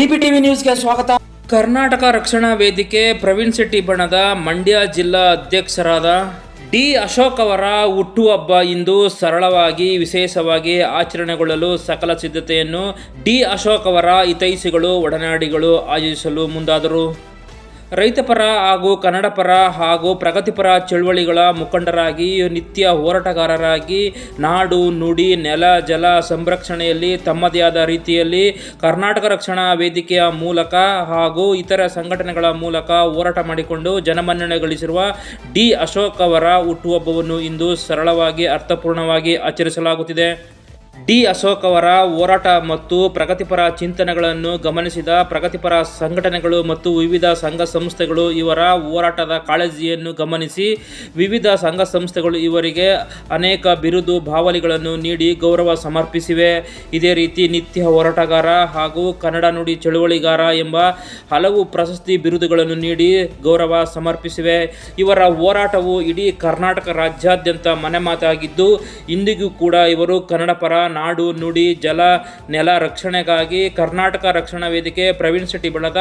TV ನ್ಯೂಸ್ಗೆ ಸ್ವಾಗತ. ಕರ್ನಾಟಕ ರಕ್ಷಣಾ ವೇದಿಕೆ ಪ್ರವೀಣ್ ಶೆಟ್ಟಿ ಬಣದ ಮಂಡ್ಯ ಜಿಲ್ಲಾ ಅಧ್ಯಕ್ಷರಾದ ಡಿ ಅಶೋಕ್ ಅವರ ಹುಟ್ಟುಹಬ್ಬ ಇಂದು ಸರಳವಾಗಿ, ವಿಶೇಷವಾಗಿ ಆಚರಣೆಗೊಳ್ಳಲು ಸಕಲ ಸಿದ್ಧತೆಯನ್ನು ಡಿ ಅಶೋಕ್ ಅವರ ಹಿತೈಷಿಗಳು, ಒಡನಾಡಿಗಳು ಆಯೋಜಿಸಲು ಮುಂದಾದರು. ರೈತಪರ ಹಾಗೂ ಕನ್ನಡಪರ ಹಾಗೂ ಪ್ರಗತಿಪರ ಚಳುವಳಿಗಳ ಮುಖಂಡರಾಗಿ, ನಿತ್ಯ ಹೋರಾಟಗಾರರಾಗಿ, ನಾಡು, ನುಡಿ, ನೆಲ, ಜಲ ಸಂರಕ್ಷಣೆಯಲ್ಲಿ ತಮ್ಮದೇ ಆದ ರೀತಿಯಲ್ಲಿ ಕರ್ನಾಟಕ ರಕ್ಷಣಾ ವೇದಿಕೆಯ ಮೂಲಕ ಹಾಗೂ ಇತರ ಸಂಘಟನೆಗಳ ಮೂಲಕ ಹೋರಾಟ ಮಾಡಿಕೊಂಡು ಜನಮನ್ನಣೆ ಗಳಿಸಿರುವ ಡಿ ಅಶೋಕ್ ಅವರ ಹುಟ್ಟುಹಬ್ಬವನ್ನು ಇಂದು ಸರಳವಾಗಿ, ಅರ್ಥಪೂರ್ಣವಾಗಿ ಆಚರಿಸಲಾಗುತ್ತಿದೆ. ಡಿ ಅಶೋಕ್ ಅವರ ಹೋರಾಟ ಮತ್ತು ಪ್ರಗತಿಪರ ಚಿಂತನೆಗಳನ್ನು ಗಮನಿಸಿದ ಪ್ರಗತಿಪರ ಸಂಘಟನೆಗಳು ಮತ್ತು ವಿವಿಧ ಸಂಘ ಸಂಸ್ಥೆಗಳು ಇವರ ಹೋರಾಟದ ಕಾಳಜಿಯನ್ನು ಗಮನಿಸಿ ವಿವಿಧ ಸಂಘ ಸಂಸ್ಥೆಗಳು ಇವರಿಗೆ ಅನೇಕ ಬಿರುದು ಭಾವಲಿಗಳನ್ನು ನೀಡಿ ಗೌರವ ಸಮರ್ಪಿಸಿವೆ. ಇದೇ ರೀತಿ ನಿತ್ಯ ಹೋರಾಟಗಾರ ಹಾಗೂ ಕನ್ನಡ ನುಡಿ ಚಳುವಳಿಗಾರ ಎಂಬ ಹಲವು ಪ್ರಶಸ್ತಿ ಬಿರುದುಗಳನ್ನು ನೀಡಿ ಗೌರವ ಸಮರ್ಪಿಸಿವೆ. ಇವರ ಹೋರಾಟವು ಇಡೀ ಕರ್ನಾಟಕ ರಾಜ್ಯಾದ್ಯಂತ ಮನೆ ಮಾತಾಗಿದ್ದು ಇಂದಿಗೂ ಕೂಡ ಇವರು ಕನ್ನಡ ಪರ ನಾಡು, ನುಡಿ, ಜಲ, ನೆಲ ರಕ್ಷಣೆಗಾಗಿ ಕರ್ನಾಟಕ ರಕ್ಷಣಾ ವೇದಿಕೆ, ಪ್ರವೀಣ್ ಶೆಟ್ಟಿ ಬಳಗ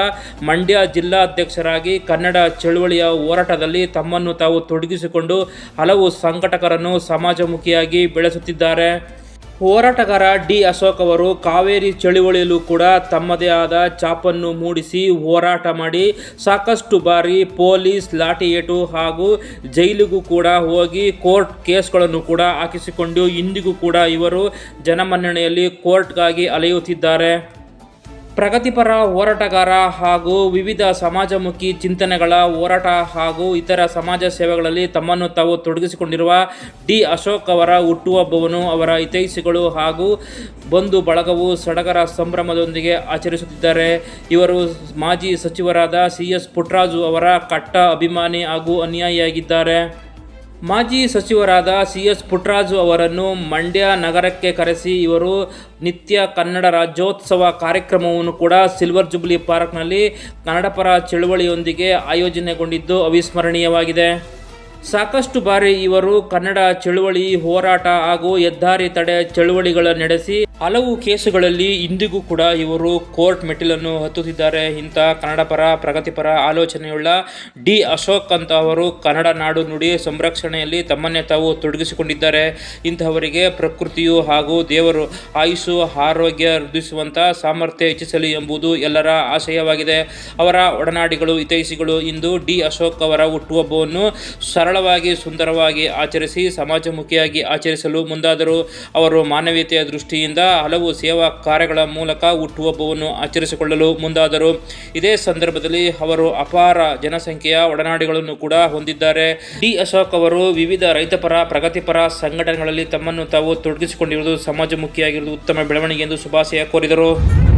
ಮಂಡ್ಯ ಜಿಲ್ಲಾಧ್ಯಕ್ಷರಾಗಿ ಕನ್ನಡ ಚಳುವಳಿಯ ಹೋರಾಟದಲ್ಲಿ ತಮ್ಮನ್ನು ತಾವು ತೊಡಗಿಸಿಕೊಂಡು ಹಲವು ಸಂಘಟಕರನ್ನು ಸಮಾಜಮುಖಿಯಾಗಿ ಬೆಳೆಸುತ್ತಿದ್ದಾರೆ. ಹೋರಾಟಗಾರ ಡಿ ಅಶೋಕ್ ಅವರು ಕಾವೇರಿ ಚಳುವಳಿಯಲ್ಲೂ ಕೂಡ ತಮ್ಮದೇ ಆದ ಚಾಪನ್ನು ಮೂಡಿಸಿ ಹೋರಾಟ ಮಾಡಿ ಸಾಕಷ್ಟು ಬಾರಿ ಪೊಲೀಸ್ ಲಾಠಿ ಏಟು ಹಾಗೂ ಜೈಲಿಗೂ ಕೂಡ ಹೋಗಿ ಕೋರ್ಟ್ ಕೇಸ್ಗಳನ್ನು ಕೂಡ ಹಾಕಿಸಿಕೊಂಡು ಇಂದಿಗೂ ಕೂಡ ಇವರು ಜನಮನ್ನಣೆಯಲ್ಲಿ ಕೋರ್ಟ್ಗಾಗಿ ಅಲೆಯುತ್ತಿದ್ದಾರೆ. ಪ್ರಗತಿಪರ ಹೋರಾಟಗಾರ ಹಾಗೂ ವಿವಿಧ ಸಮಾಜಮುಖಿ ಚಿಂತನೆಗಳ ಹೋರಾಟ ಹಾಗೂ ಇತರ ಸಮಾಜ ಸೇವೆಗಳಲ್ಲಿ ತಮ್ಮನ್ನು ತಾವು ತೊಡಗಿಸಿಕೊಂಡಿರುವ ಡಿ ಅಶೋಕ್ ಅವರ ಹುಟ್ಟುಹಬ್ಬವನ್ನು ಅವರ ಹಿತೈಷಿಗಳು ಹಾಗೂ ಬಂಧು ಬಳಗವು ಸಡಗರ ಸಂಭ್ರಮದೊಂದಿಗೆ ಆಚರಿಸುತ್ತಿದ್ದಾರೆ. ಇವರು ಮಾಜಿ ಸಚಿವರಾದ ಸಿ ಎಸ್ ಪುಟ್ರಾಜು ಅವರ ಕಟ್ಟ ಅಭಿಮಾನಿ ಹಾಗೂ ಅನುಯಾಯಿಯಾಗಿದ್ದಾರೆ. ಮಾಜಿ ಸಚಿವರಾದ ಸಿ ಎಸ್ ಪುಟ್ರಾಜು ಅವರನ್ನು ಮಂಡ್ಯ ನಗರಕ್ಕೆ ಕರೆಸಿ ಇವರು ನಿತ್ಯ ಕನ್ನಡ ರಾಜ್ಯೋತ್ಸವ ಕಾರ್ಯಕ್ರಮವನ್ನು ಕೂಡ ಸಿಲ್ವರ್ ಜುಬ್ಲಿ ಪಾರ್ಕ್ನಲ್ಲಿ ಕನ್ನಡಪರ ಚಳುವಳಿಯೊಂದಿಗೆ ಆಯೋಜನೆಗೊಂಡಿದ್ದು ಅವಿಸ್ಮರಣೀಯವಾಗಿದೆ. ಸಾಕಷ್ಟು ಬಾರಿ ಇವರು ಕನ್ನಡ ಚಳುವಳಿ ಹೋರಾಟ ಹಾಗೂ ಹೆದ್ದಾರಿ ತಡೆ ಚಳುವಳಿಗಳ ನಡೆಸಿ ಹಲವು ಕೇಸುಗಳಲ್ಲಿ ಇಂದಿಗೂ ಕೂಡ ಇವರು ಕೋರ್ಟ್ ಮೆಟ್ಟಿಲನ್ನು ಹತ್ತುತ್ತಿದ್ದಾರೆ. ಇಂಥ ಕನ್ನಡ ಪರ ಪ್ರಗತಿಪರ ಆಲೋಚನೆಯುಳ್ಳ ಡಿ ಅಶೋಕ್ ಅಂತ ಅವರು ಕನ್ನಡ ನಾಡು ನುಡಿ ಸಂರಕ್ಷಣೆಯಲ್ಲಿ ತಮ್ಮನ್ನೇ ತಾವು ತೊಡಗಿಸಿಕೊಂಡಿದ್ದಾರೆ. ಇಂಥವರಿಗೆ ಪ್ರಕೃತಿಯು ಹಾಗೂ ದೇವರು ಆಯುಷು ಆರೋಗ್ಯ ವೃದ್ಧಿಸುವಂಥ ಸಾಮರ್ಥ್ಯ ಹೆಚ್ಚಿಸಲಿ ಎಂಬುದು ಎಲ್ಲರ ಆಶಯವಾಗಿದೆ. ಅವರ ಒಡನಾಡಿಗಳು, ಹಿತೈಷಿಗಳು ಇಂದು ಡಿ ಅಶೋಕ್ ಅವರ ಹುಟ್ಟುಹಬ್ಬವನ್ನು ಸರಳವಾಗಿ, ಸುಂದರವಾಗಿ ಆಚರಿಸಿ, ಸಮಾಜಮುಖಿಯಾಗಿ ಆಚರಿಸಲು ಮುಂದಾದರು. ಅವರು ಮಾನವೀಯತೆಯ ದೃಷ್ಟಿಯಿಂದ ಹಲವು ಸೇವಾ ಕಾರ್ಯಗಳ ಮೂಲಕ ಹುಟ್ಟುಹಬ್ಬವನ್ನು ಆಚರಿಸಿಕೊಳ್ಳಲು ಮುಂದಾದರು. ಇದೇ ಸಂದರ್ಭದಲ್ಲಿ ಅವರು ಅಪಾರ ಜನಸಂಖ್ಯೆಯ ಒಡನಾಡಿಗಳನ್ನು ಕೂಡ ಹೊಂದಿದ್ದಾರೆ. ಡಿ. ಅಶೋಕ್ ಅವರು ವಿವಿಧ ರೈತಪರ, ಪ್ರಗತಿಪರ ಸಂಘಟನೆಗಳಲ್ಲಿ ತಮ್ಮನ್ನು ತಾವು ತೊಡಗಿಸಿಕೊಂಡಿರುವುದು ಸಮಾಜಮುಖಿಯಾಗಿರುವುದು ಉತ್ತಮ ಬೆಳವಣಿಗೆ ಎಂದು ಶುಭಾಶಯ ಕೋರಿದರು.